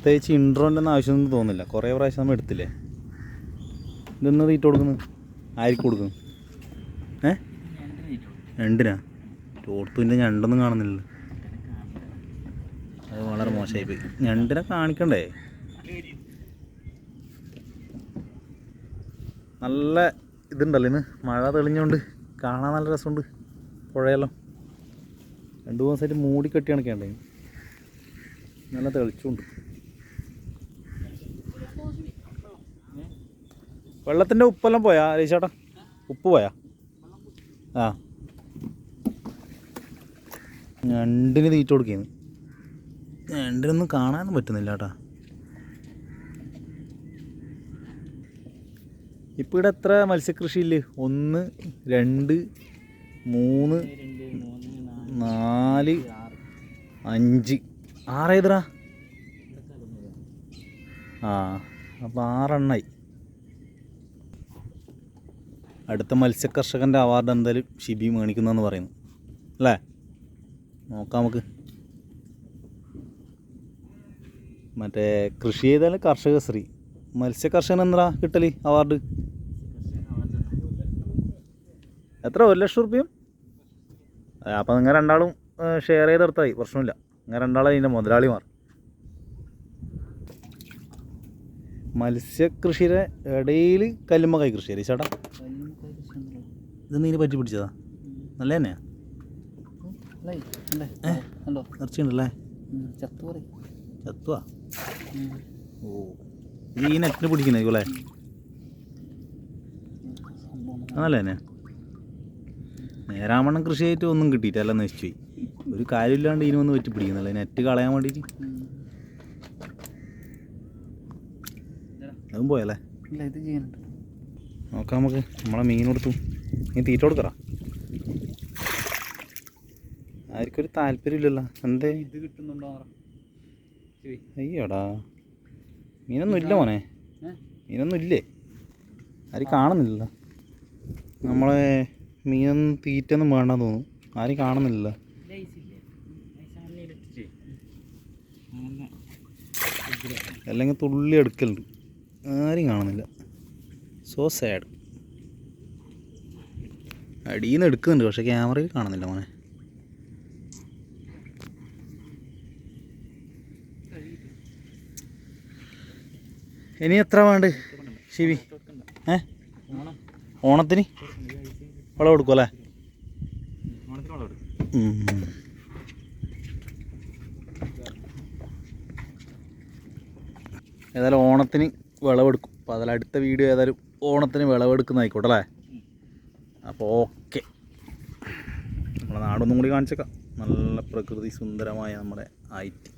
പ്രത്യേകിച്ച് ഇൻട്രോന്റെ ഒന്നും ആവശ്യമൊന്നും തോന്നുന്നില്ല. കുറേ പ്രാവശ്യം നമ്മൾ എടുത്തില്ലേ? ഇതൊന്ന് തീറ്റ കൊടുക്കുന്നു ആർക്ക് കൊടുക്കുന്നു? ഏ? രണ്ടിനാ? ചോർത്തുവിന്റെ ഞണ്ടൊന്നും കാണുന്നില്ല അത് വളരെ മോശമായി പോയി. ഞണ്ടിനെ കാണിക്കണ്ടേ? നല്ല ഇതുണ്ടല്ലോ ഇന്ന്. മഴ തെളിഞ്ഞുകൊണ്ട് കാണാൻ നല്ല രസമുണ്ട്. പുഴയെല്ലാം. രണ്ട് മൂന്ന് ദിവസമായിട്ട് മൂടി കെട്ടി കണക്കണ്ടേ നല്ല തെളിച്ചുണ്ട് വെള്ളത്തിന്റെ ഉപ്പെല്ലാം പോയാ രേശേട്ടാ ഉപ്പ് പോയാ? ആ. ഞണ്ടിന് തീറ്റ കൊടുക്കുന്നു ഞണ്ടിനൊന്നും കാണാനൊന്നും പറ്റുന്നില്ല കേട്ടാ. ഇപ്പോൾ ഇവിടെ എത്ര മത്സ്യകൃഷിയില്ല? ഒന്ന് രണ്ട് മൂന്ന് നാല് അഞ്ച്. ആറേതറാ? ആ അപ്പോൾ ആറെണ്ണായി. അടുത്ത മത്സ്യകർഷകന്റെ അവാർഡ് എന്തായാലും ഷിബി മേണിക്കുന്നതെന്ന് പറയുന്നു. അല്ലേ? നോക്കാം നമുക്ക്. മറ്റേ കൃഷി ചെയ്താൽ കർഷകശ്രീ മത്സ്യകർഷകൻ എന്താ കിട്ടലി അവാർഡ് എത്ര? ഒരു ലക്ഷം റുപ്യം? അപ്പം നിങ്ങൾ രണ്ടാളും ഷെയർ ചെയ്ത് എടുത്തായി. പ്രശ്നമില്ല. നിങ്ങൾ രണ്ടാളും അതിന്റെ മുതലാളിമാർ. മത്സ്യകൃഷിയുടെ ഇടയിൽ കല്ലുമ്മ കൈ കൃഷി ചേട്ടാ. ഇത് നീ പറ്റി പിടിച്ചതാ. നല്ല തന്നെയാ. ഇറച്ചിയുണ്ടല്ലേ? ചത്തുവാ? ഓ. ഇത് ഈ നെറ്റിന് പിടിക്കുന്നേ അല്ലേ? അതല്ലേ തന്നെ നേരാമണ്ണം കൃഷി ആയിട്ട് ഒന്നും കിട്ടിയിട്ടല്ല നശിച്ചു പോയി ഒരു കാര്യമില്ലാണ്ട് ഇനി ഒന്ന് പറ്റി പിടിക്കുന്നല്ലേ നെറ്റ് കളയാൻ വേണ്ടിയിട്ട്. അതും പോയല്ലേ? നോക്കാം നമുക്ക്. നമ്മളെ മീൻ കൊടുത്തു. നീ തീറ്റ കൊടുക്കറ ആർക്കൊരു താല്പര്യമില്ലല്ലോ. എന്തേ? ഇത് കിട്ടുന്നുണ്ടോ അയ്യോടാ. മീനൊന്നും ഇല്ല മോനെ. മീനൊന്നും ഇല്ലേ? ആരും കാണുന്നില്ല നമ്മളെ മീനൊന്നും തീറ്റൊന്നും വേണ്ടെന്ന് തോന്നുന്നു. ആരും കാണുന്നില്ല അല്ലെങ്കിൽ തുള്ളി എടുക്കലുണ്ട്. ആരും കാണുന്നില്ല. സോ സാഡ് അടിയിൽ നിന്ന് എടുക്കുന്നുണ്ട് പക്ഷെ ക്യാമറയിൽ കാണുന്നില്ല മോനെ. ഇനി എത്ര വേണ്ട? ശിവി. ഏ? ഓണത്തിന്? വളം കൊടുക്കും അല്ലേ. ഏതായാലും ഓണത്തിന് വിളവെടുക്കും. അപ്പോൾ അതിൽ അടുത്ത വീഡിയോ ഏതായാലും ഓണത്തിന് വിളവെടുക്കുന്നതായിക്കോട്ടെ അല്ലേ? അപ്പോൾ ഓക്കെ. നമ്മുടെ നാടൊന്നും കൂടി കാണിച്ചേക്കാം. നല്ല പ്രകൃതി സുന്ദരമായ നമ്മുടെ ആയിട്ട്